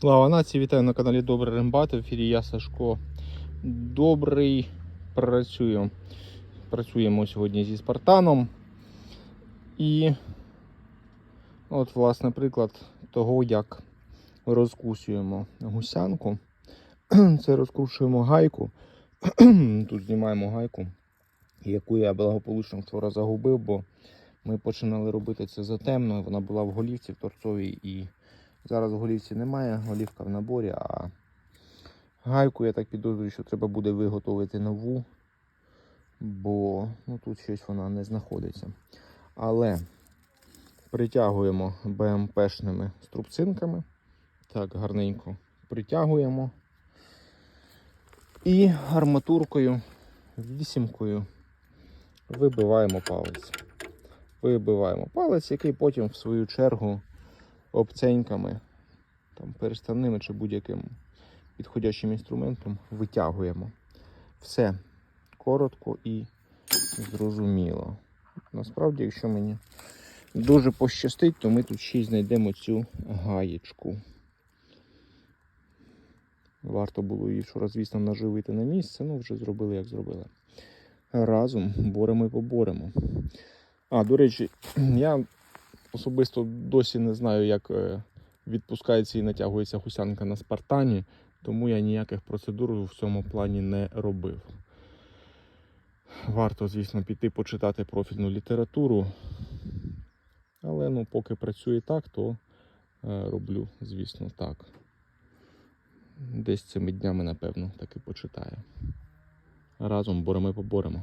Слава нації, вітаю на каналі Добрий Рембат. В ефірі я Сашко. Добрий працюю. Працюємо сьогодні зі Спартаном. І от, власне, приклад того, як розкусуємо гусянку. Це розкручуємо гайку. Тут знімаємо гайку, яку я благополучно вчора загубив, бо ми починали робити це затемно. Вона була в голівці в торцовій і Зараз голівці немає, голівка в наборі, а гайку я так підозрюю, що треба буде виготовити нову, бо ну, тут щось вона не знаходиться. Але притягуємо БМПшними струбцинками. Так, гарненько притягуємо. І арматуркою, вісімкою вибиваємо палець. Вибиваємо палець, який потім в свою чергу обценьками, там, переставними чи будь-яким підходящим інструментом витягуємо. Все коротко і зрозуміло. Насправді, якщо мені дуже пощастить, то ми тут ще й знайдемо цю гаєчку. Варто було її вчора, звісно, наживити на місце, ну вже зробили, як зробили. Разом боремо і поборемо. А, до речі, я особисто досі не знаю, як е, відпускається і натягується гусянка на спартані, тому я ніяких процедур в цьому плані не робив. Варто, звісно, піти почитати профільну літературу. Але ну, поки працює так, то е, роблю, звісно, так. Десь цими днями, напевно, таки почитаю. Разом боремо поборемо.